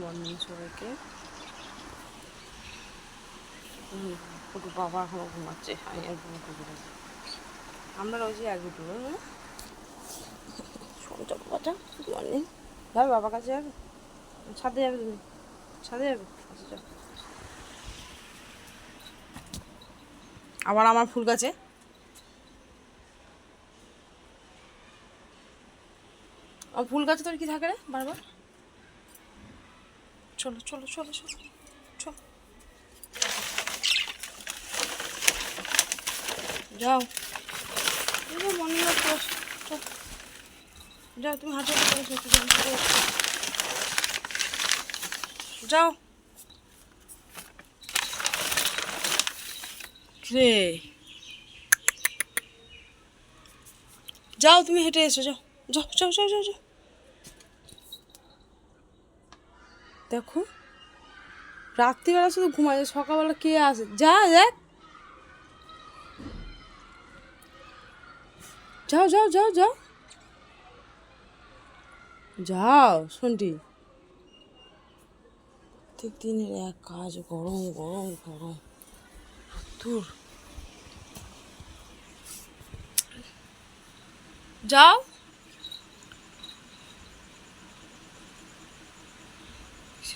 Morning সবাইকে। ওটু বাবা এখনও ঘুমাচ্ছে। আমি আর ঘুমাতে পেরেছি আমরা রয়েছি এক দুটো সঞ্চয় বাবাটা গুড মর্নিং যাবে বাবার কাছে যাবে? ছাদে যাবে তুমি? ছাদে যাবে? আচ্ছা আবার আমার ফুল গাছে? ফুল গাছে তোর কি থাকে রে বারবার? চলো চলো চলো চলো চলো। যাও। চলো। যাও, তুমি আসো। যাও। রে যাও, তুমি হেঁটে এসো, যাও। যাও যাও যাও যাও যাও। দেখো। রাত্রিবেলা শুধু ঘুমায় যায়, সকালবেলা কে আসে? যা দেখ। যাও যাও যাও যাও। যাও শুনটি দিনের এক কাজ গরম গরম গরম। দূর যাও।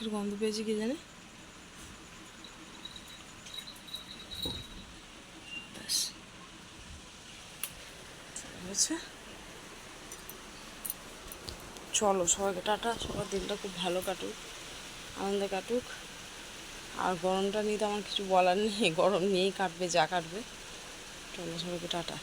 কিসের গন্ধ পেয়েছি কি জানে? চলো সবাইকে টাটা। সবার দিনটা খুব ভালো কাটুক, আনন্দে কাটুক। আর গরমটা নিয়ে তো আমার কিছু বলার নেই। গরম নিয়েই কাটবে, যা কাটবে। চলো সবাইকে টাটা।